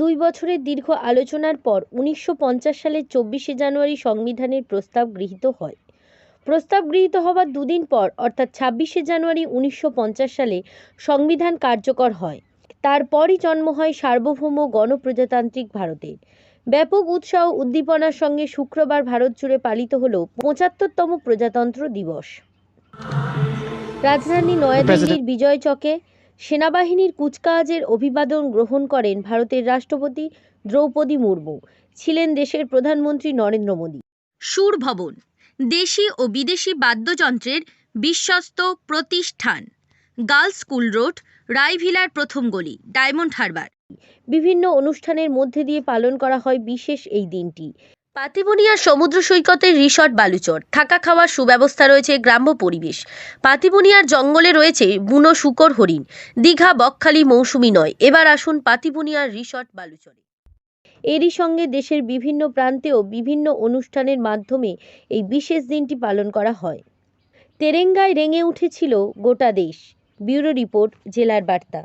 দুই বছরের দীর্ঘ আলোচনার পর উনিশশো পঞ্চাশ সালের চব্বিশে জানুয়ারি সংবিধানের প্রস্তাব গৃহীত হয়। প্রস্তাব গৃহীত হওয়ার দুদিন পর অর্থাৎ ছাব্বিশে জানুয়ারি উনিশশো পঞ্চাশ সালে সংবিধান কার্যকর হয়। তারপরই জন্ম হয় সার্বভৌম গণপ্রজাতান্ত্রিক ভারতের ব্যাপক উৎসাহ উদ্দীপনার সঙ্গে শুক্রবার ভারত জুড়ে পালিত হল পঁচাত্তরতম প্রজাতন্ত্র দিবস। রাজধানী নয়াদিল্লির বিজয় চকে সেনাবাহিনীর কুচকাওয়াজের অভিবাদন গ্রহণ করেন ভারতের রাষ্ট্রপতি দ্রৌপদী মুর্মু ছিলেন দেশের প্রধানমন্ত্রী নরেন্দ্র মোদী। সুর ভবন দেশি ও বিদেশি বাদ্যযন্ত্রের বিশ্বস্ত প্রতিষ্ঠান গার্লস স্কুল রোড রায়ভিলার প্রথম গলি ডায়মন্ড হারবার। বিভিন্ন অনুষ্ঠানের মধ্যে দিয়ে পালন করা হয় বিশেষ এই দিনটি। পাতিবনিয়ার সমুদ্র সৈকতের রিসর্ট বালুচর। থাকা খাওয়ার সুব্যবস্থা রয়েছে গ্রাম্য পরিবেশ। পাতিবনিয়ার জঙ্গলে রয়েছে বুনো শুকর হরিণ। দীঘা, বকখালি মৌসুমি নয়। এবার আসুন পাতিবনিয়ার রিসর্ট বালুচরে। এরই সঙ্গে দেশের বিভিন্ন প্রান্তেও বিভিন্ন অনুষ্ঠানের মাধ্যমে এই বিশেষ দিনটি পালন করা হয়। তেরেঙ্গায় রেঙে উঠেছিল গোটা দেশ। ব্যুরো রিপোর্ট, জেলার বার্তা।